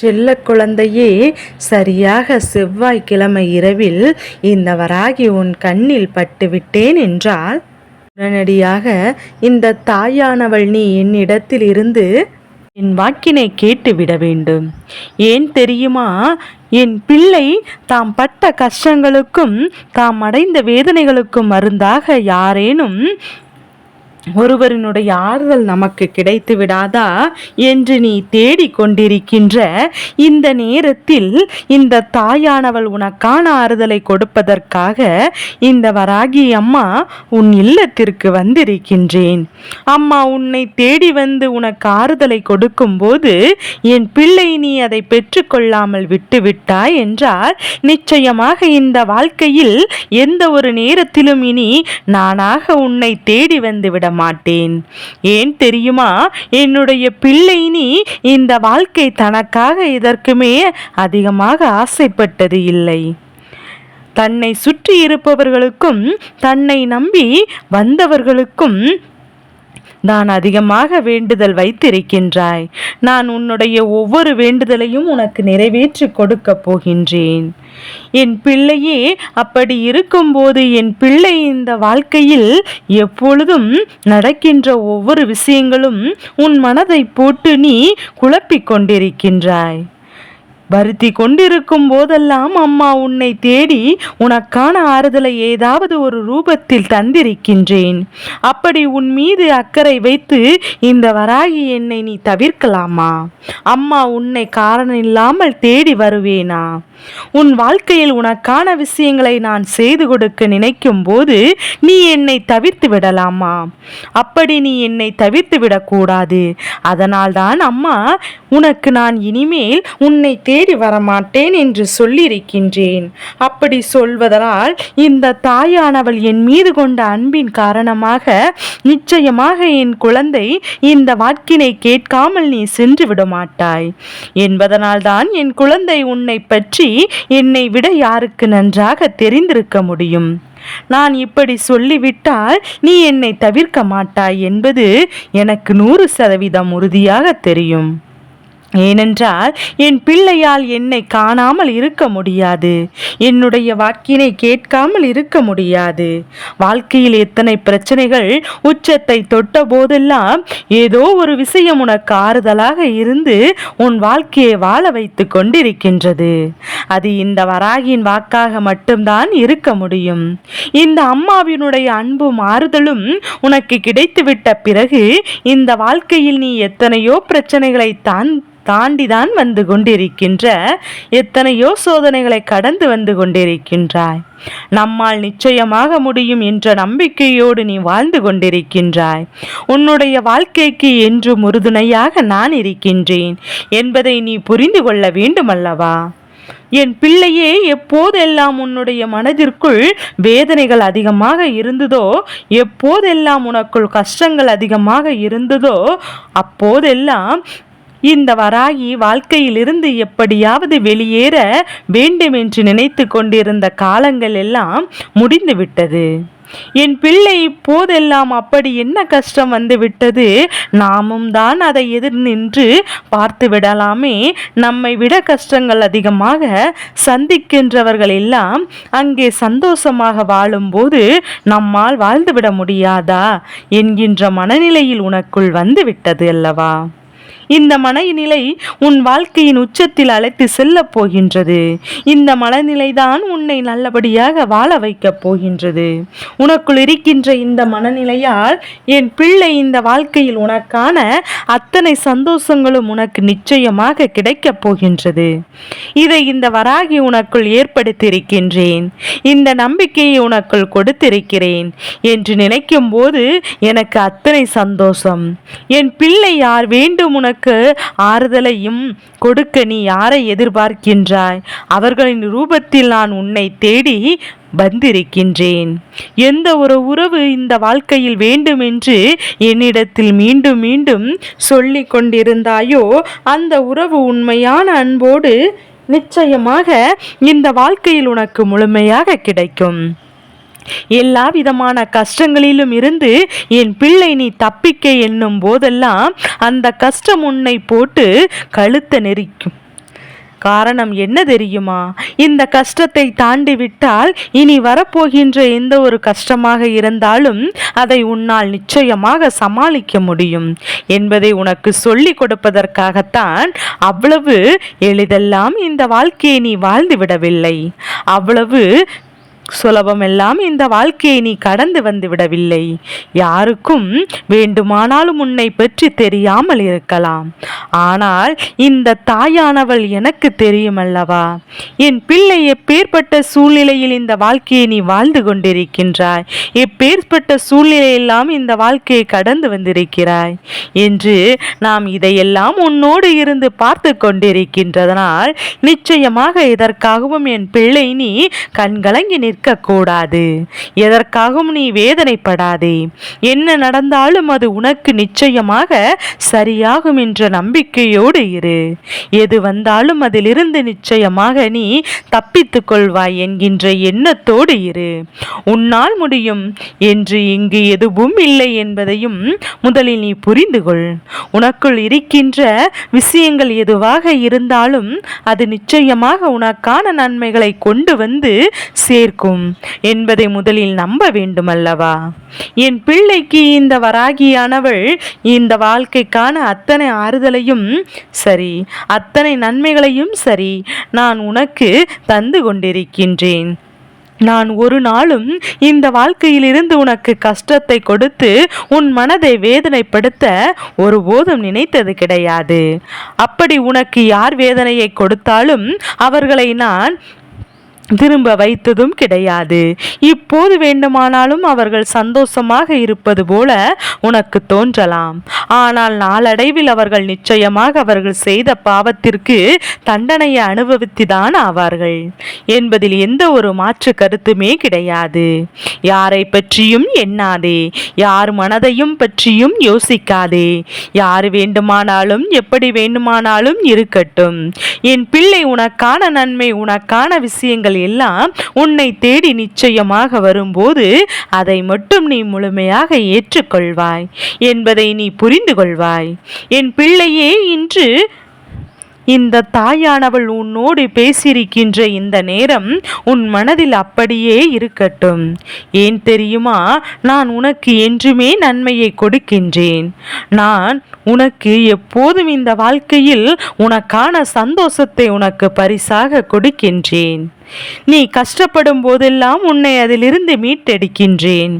செல்ல குழந்தையே சரியாக செவ்வாய்க்கிழமை இரவில் இந்த வராகி உன் கண்ணில் பட்டுவிட்டேன் என்றால் உடனடியாக இந்த தாயானவள் நீ என்னிடத்தில் இருந்து என் வாக்கினை கேட்டுவிட வேண்டும். ஏன் தெரியுமா? என் பிள்ளை தாம் பட்ட கஷ்டங்களுக்கும் தாம் அடைந்த வேதனைகளுக்கும் மருந்தாக யாரேனும் ஒருவரினுடைய ஆறுதல் நமக்கு கிடைத்து விடாதா என்று நீ தேடிக் கொண்டிருக்கின்ற இந்த நேரத்தில் இந்த தாயானவள் உனக்கான ஆறுதலை கொடுப்பதற்காக இந்த வராகி அம்மா உன் இல்லத்திற்கு வந்திருக்கின்றேன். அம்மா உன்னை தேடி வந்து உனக்கு ஆறுதலை கொடுக்கும்போது என் பிள்ளை நீ அதை பெற்றுக்கொள்ளாமல் விட்டுவிட்டாய் என்றால் நிச்சயமாக இந்த வாழ்க்கையில் எந்த ஒரு நேரத்திலும் இனி நானாக உன்னை தேடி வந்து விட மாட்டேன். ஏன் தெரியுமா? என்னுடைய பிள்ளை நீ இந்த வாழ்க்கை தனக்காக இதற்குமே அதிகமாக ஆசைப்பட்டது இல்லை. தன்னை சுற்றி இருப்பவர்களுக்கும் தன்னை நம்பி வந்தவர்களுக்கும் நான் அதிகமாக வேண்டுதல் வைத்திருக்கின்றாய். நான் உன்னுடைய ஒவ்வொரு வேண்டுதலையும் உனக்கு நிறைவேற்றி கொடுக்கப் போகின்றேன். என் பிள்ளையே அப்படி இருக்கும்போது என் பிள்ளை இந்த வாழ்க்கையில் எப்பொழுதும் நடக்கின்ற ஒவ்வொரு விஷயங்களும் உன் மனதை போட்டு நீ குழப்பிக் கொண்டிருக்கின்றாய். வருத்தி கொண்டிருக்கும் போதெல்லாம் அம்மா உன்னை தேடி உனக்கான ஆறுதலை ஏதாவது ஒரு ரூபத்தில் தந்திருக்கின்றேன். அப்படி உன் மீது அக்கறை வைத்து இந்த வராகி என்னை நீ தவிர்க்கலாமா? அம்மா உன்னை காரணம் இல்லாமல் தேடி வருவேனா? உன் வாழ்க்கையில் உனக்கான விஷயங்களை நான் செய்து கொடுக்க நினைக்கும் போது நீ என்னை தவிர்த்து விடலாமா? அப்படி நீ என்னை தவிர்த்து விடக்கூடாது. அதனால்தான் அம்மா உனக்கு நான் இனிமேல் உன்னை தேடி வரமாட்டேன் என்று சொல்லியிருக்கின்றேன். அப்படி சொல்வதனால் இந்த தாயானவள் என் மீது கொண்ட அன்பின் காரணமாக நிச்சயமாக என் குழந்தை இந்த வாக்கினை கேட்காமல் நீ சென்று விட மாட்டாய் என்பதனால்தான் என் குழந்தை உன்னை பற்றி என்னை விட யாருக்கு நன்றாக தெரிந்திருக்க முடியும். நான் இப்படி சொல்லிவிட்டால் நீ என்னை தவிர்க்க மாட்டாய் என்பது எனக்கு நூறு சதவீதம் உறுதியாக தெரியும். ஏனென்றால் என் பிள்ளையால் என்னை காணாமல் இருக்க முடியாது. என்னுடைய வாக்கினை கேட்காமல் இருக்க முடியாது. வாழ்க்கையில் எத்தனை பிரச்சனைகள் உச்சத்தை தொட்ட போதெல்லாம் ஏதோ ஒரு விஷயம் உனக்கு ஆறுதலாக இருந்து உன் வாழ்க்கையை வாழ வைத்து கொண்டிருக்கின்றது. அது இந்த வராகியின் வாக்காக மட்டும்தான் இருக்க முடியும். இந்த அம்மாவினுடைய அன்பும் ஆறுதலும் உனக்கு கிடைத்துவிட்ட பிறகு இந்த வாழ்க்கையில் நீ எத்தனையோ பிரச்சனைகளை தான் தாண்டிதான் வந்து கொண்டிருக்கின்ற எத்தனையோ சோதனைகளை கடந்து வந்து கொண்டிருக்கின்றாய். நம்மால் நிச்சயமாக முடியும் என்ற நம்பிக்கையோடு நீ வாழ்ந்து கொண்டிருக்கின்றாய். உன்னுடைய வாழ்க்கைக்கு என்றும் உறுதுணையாக நான் இருக்கின்றேன் என்பதை நீ புரிந்து கொள்ள வேண்டுமல்லவா? என் பிள்ளையே எப்போதெல்லாம் உன்னுடைய மனதிற்குள் வேதனைகள் அதிகமாக இருந்ததோ எப்போதெல்லாம் உனக்குள் கஷ்டங்கள் அதிகமாக இருந்ததோ அப்போதெல்லாம் இந்த வராகி வாழ்க்கையிலிருந்து எப்படியாவது வெளியேற வேண்டும் என்று நினைத்து கொண்டிருந்த காலங்கள் எல்லாம் முடிந்துவிட்டது என் பிள்ளை இப்போதெல்லாம் அப்படி என்ன கஷ்டம் வந்து விட்டது? நாமும் தான் அதை எதிர் நின்று பார்த்து விடலாமே. நம்மை விட கஷ்டங்கள் அதிகமாக சந்திக்கின்றவர்கள் எல்லாம் அங்கே சந்தோஷமாக வாழும்போது நம்மால் வாழ்ந்துவிட முடியாதா? என்கின்ற மனநிலையில் உனக்குள் வந்து விட்டது அல்லவா? இந்த மனநிலை உன் வாழ்க்கையின் உச்சத்தில் அழைத்து செல்லப் போகின்றது. இந்த மனநிலைதான் உன்னை நல்லபடியாக வாழ வைக்கப் போகின்றது. உனக்குள் இருக்கின்ற இந்த மனநிலையால் என் பிள்ளை இந்த வாழ்க்கையில் உனக்கான அத்தனை சந்தோஷங்களும் உனக்கு நிச்சயமாக கிடைக்கப் போகின்றது. இதை இந்த வராகி உனக்குள் ஏற்படுத்தியிருக்கின்றேன். இந்த நம்பிக்கையை உனக்குள் கொடுத்திருக்கிறேன் என்று நினைக்கும் போது எனக்கு அத்தனை சந்தோஷம். என் பிள்ளை யார் வேண்டும் உனக்கு உனக்கு ஆறுதலையும் கொடுக்க நீ யாரை எதிர்பார்க்கின்றாய்? அவர்களின் ரூபத்தில் நான் உன்னை தேடி வந்திருக்கின்றேன். எந்த ஒரு உறவு இந்த வாழ்க்கையில் வேண்டுமென்று என்னிடத்தில் மீண்டும் மீண்டும் சொல்லி கொண்டிருந்தாயோ அந்த உறவு உண்மையான அன்போடு நிச்சயமாக இந்த வாழ்க்கையில் உனக்கு முழுமையாக கிடைக்கும். எல்லா விதமான கஷ்டங்களிலும் இருந்து என் பிள்ளை நீ தப்பிக்க எண்ணும் போதெல்லாம் அந்த கஷ்டம் உன்னை போட்டு கழுத்த நெரிக்கும். காரணம் என்ன தெரியுமா? இந்த கஷ்டத்தை தாண்டி விட்டால் இனி வரப்போகின்ற எந்த ஒரு கஷ்டமாக இருந்தாலும் அதை உன்னால் நிச்சயமாக சமாளிக்க முடியும் என்பதை உனக்கு சொல்லிக் கொடுப்பதற்காகத்தான் அவ்வளவு எளிதெல்லாம் இந்த வாழ்க்கையை நீ வாழ்ந்து விடவில்லை. அவ்வளவு சுலபமெல்லாம் இந்த வாழ்க்கையை நீ கடந்து வந்து விடவில்லை. யாருக்கும் வேண்டுமானாலும் உன்னை பற்றி தெரியாமல் இருக்கலாம். ஆனால் இந்த தாயானவள் எனக்கு தெரியுமல்லவா? என் பிள்ளை எப்பேற்பட்ட சூழ்நிலையில் இந்த வாழ்க்கையை நீ வாழ்ந்து கொண்டிருக்கின்றாய்? எப்பேற்பட்ட சூழ்நிலையெல்லாம் இந்த வாழ்க்கையை கடந்து வந்திருக்கிறாய்? என்று நாம் இதையெல்லாம் உன்னோடு இருந்து பார்த்து கொண்டிருக்கின்றதனால் நிச்சயமாக இதற்காகவும் என் பிள்ளை நீ கண்கலங்கி இருக்கக்கூடாது எதற்காகவும் நீ வேதனைப்படாதே. என்ன நடந்தாலும் அது உனக்கு நிச்சயமாக சரியாகும் என்ற நம்பிக்கையோடு இரு. எது வந்தாலும் அதிலிருந்து நிச்சயமாக நீ தப்பித்துக் கொள்வாய் என்கின்ற எண்ணத்தோடு இரு. உன்னால் முடியும் என்று இங்கு எதுவும் இல்லை என்பதையும் முதலில் நீ புரிந்து கொள். உனக்குள் இருக்கின்ற விஷயங்கள் எதுவாக இருந்தாலும் அது நிச்சயமாக உனக்கான நன்மைகளை கொண்டு வந்து சேர்க்கும். என்பதை முதலில் நம்ப வேண்டுமல்லவா? என் பிள்ளைக்கு இந்த வராகியானவள் இந்த வாழ்க்கைக்கான அத்தனை ஆறுதலையும் சரி அத்தனை நன்மைகளையும் சரி நான் உனக்கு தந்து கொண்டிருக்கின்றேன். நான் ஒரு நாளும் இந்த வாழ்க்கையிலிருந்து உனக்கு கஷ்டத்தை கொடுத்து உன் மனதை வேதனைப்படுத்த ஒருபோதும் நினைத்தது கிடையாது. அப்படி உனக்கு யார் வேதனையை கொடுத்தாலும் அவர்களை நான் திரும்ப வைத்ததும் கிடையாது. இப்போது வேண்டுமானாலும் அவர்கள் சந்தோஷமாக இருப்பது போல உனக்கு தோன்றலாம். ஆனால் நாளடைவில் அவர்கள் நிச்சயமாக அவர்கள் செய்த பாவத்திற்கு தண்டனையை அனுபவித்துதான் ஆவார்கள். என்பதில் எந்த ஒரு மாற்று கருத்துமே கிடையாது. யாரை பற்றியும் எண்ணாதே. யார் மனதையும் பற்றியும் யோசிக்காதே. யார் வேண்டுமானாலும் எப்படி வேண்டுமானாலும் இருக்கட்டும். என் பிள்ளை உனக்கான நன்மை உனக்கான விஷயங்கள் எல்லாம் உன்னை தேடி நிச்சயமாக வரும்போது அதை மட்டும் நீ முழுமையாக ஏற்றுக்கொள்வாய் என்பதை நீ புரிந்து கொள்வாய். என் பிள்ளையே இன்று இந்த தாயானவள் உன்னோடு பேசியிருக்கின்ற இந்த நேரம் உன் மனதில் அப்படியே இருக்கட்டும். ஏன் தெரியுமா? நான் உனக்கு என்றுமே நன்மையை கொடுக்கின்றேன். நான் உனக்கு எப்போதும் இந்த வாழ்க்கையில் உனக்கான சந்தோஷத்தை உனக்கு பரிசாக கொடுக்கின்றேன். நீ கஷ்டப்படும் போதெல்லாம் உன்னை அதிலிருந்து மீட்டெடுக்கின்றேன்.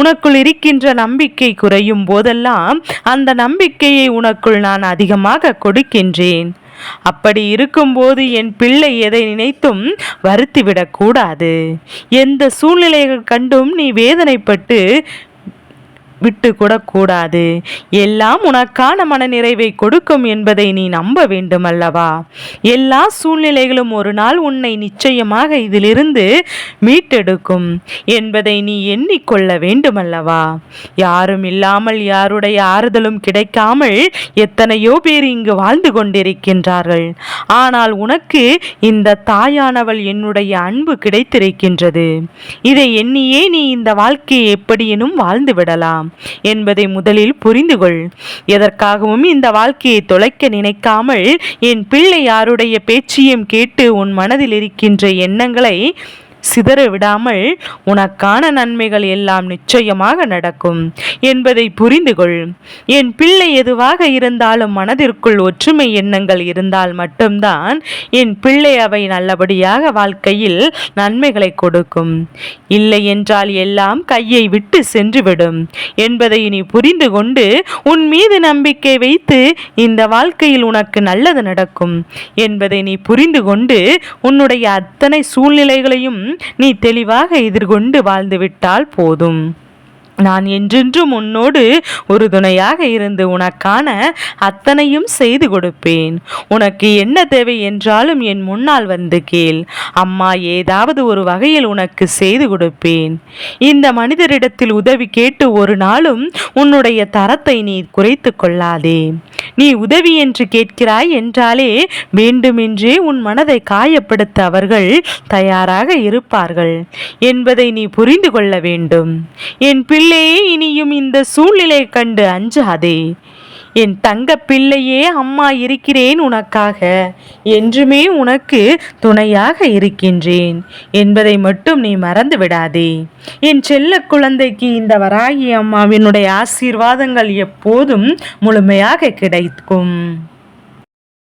உனக்குள் இருக்கின்ற நம்பிக்கை குறையும் போதெல்லாம் அந்த நம்பிக்கையை உனக்குள் நான் அதிகமாக கொடுக்கின்றேன். அப்படி இருக்கும்போது என் பிள்ளை எதை நினைத்தும் வருத்திவிடக்கூடாது. எந்த சூழ்நிலைகள் கண்டும் நீ வேதனைப்பட்டு விட்டு கூட கூடாது எல்லாம் உனக்கான மனநிறைவை கொடுக்கும் என்பதை நீ நம்ப வேண்டும் அல்லவா எல்லா சூழ்நிலைகளும் ஒரு நாள் உன்னை நிச்சயமாக இதிலிருந்து மீட்டெடுக்கும் என்பதை நீ எண்ணிக்கொள்ள வேண்டுமல்லவா? யாரும் இல்லாமல் யாருடைய ஆறுதலும் கிடைக்காமல் எத்தனையோ பேர் இங்கு வாழ்ந்து கொண்டிருக்கின்றார்கள். ஆனால் உனக்கு இந்த தாயானவள் என்னுடைய அன்பு கிடைத்திருக்கின்றது. இதை எண்ணியே நீ இந்த வாழ்க்கையை எப்படியெனும் வாழ்ந்து விடலாம். என்பதை முதலில் புரிந்து கொள் எதற்காகவும் இந்த வாழ்க்கையை தொலைக்க நினைக்காமல் என் பிள்ளை யாருடைய பேச்சையும் கேட்டு உன் மனதில் இருக்கின்ற எண்ணங்களை சிதற விடாமல் உனக்கான நன்மைகள் எல்லாம் நிச்சயமாக நடக்கும் என்பதை புரிந்து கொள் என் பிள்ளை எதுவாக இருந்தாலும் மனதிற்குள் ஒற்றுமை எண்ணங்கள் இருந்தால் மட்டும்தான் என் பிள்ளை அவை நல்லபடியாக வாழ்க்கையில் நன்மைகளை கொடுக்கும். இல்லை என்றால் எல்லாம் கையை விட்டு சென்றுவிடும் என்பதை நீ புரிந்து கொண்டு உன் மீது நம்பிக்கை வைத்து இந்த வாழ்க்கையில் உனக்கு நல்லது நடக்கும் என்பதை நீ புரிந்து கொண்டு உன்னுடைய அத்தனை சூழ்நிலைகளையும் நீ தெளிவாக எதிர்கொண்டு வாழ்ந்துவிட்டால் போதும். நான் என்றென்றும் உன்னோடு ஒரு துணையாக இருந்து உனக்கான அத்தனையும் செய்து கொடுப்பேன். உனக்கு என்ன தேவை என்றாலும் என் முன்னால் வந்து கேள். அம்மா ஏதாவது ஒரு வகையில் உனக்கு செய்து கொடுப்பேன். இந்த மனிதரிடத்தில் உதவி கேட்டு ஒரு நாளும் உன்னுடைய தரத்தை நீ குறைத்து கொள்ளாதே. நீ உதவி என்று கேட்கிறாய் என்றாலே வேண்டுமென்றே உன் மனதை காயப்படுத்த அவர்கள் தயாராக இருப்பார்கள். என்பதை நீ புரிந்து கொள்ள வேண்டும். என் பிள்ளையே இனியும் இந்த சூழ்நிலை கண்டு அஞ்சாதே. என் தங்க பிள்ளையே அம்மா இருக்கிறேன் உனக்காக. என்றுமே உனக்கு துணையாக இருக்கின்றேன். என்பதை மட்டும் நீ மறந்து விடாதே. என் செல்ல குழந்தைக்கு இந்த வராகி அம்மாவினுடைய ஆசீர்வாதங்கள் எப்போதும் முழுமையாக கிடைக்கும்.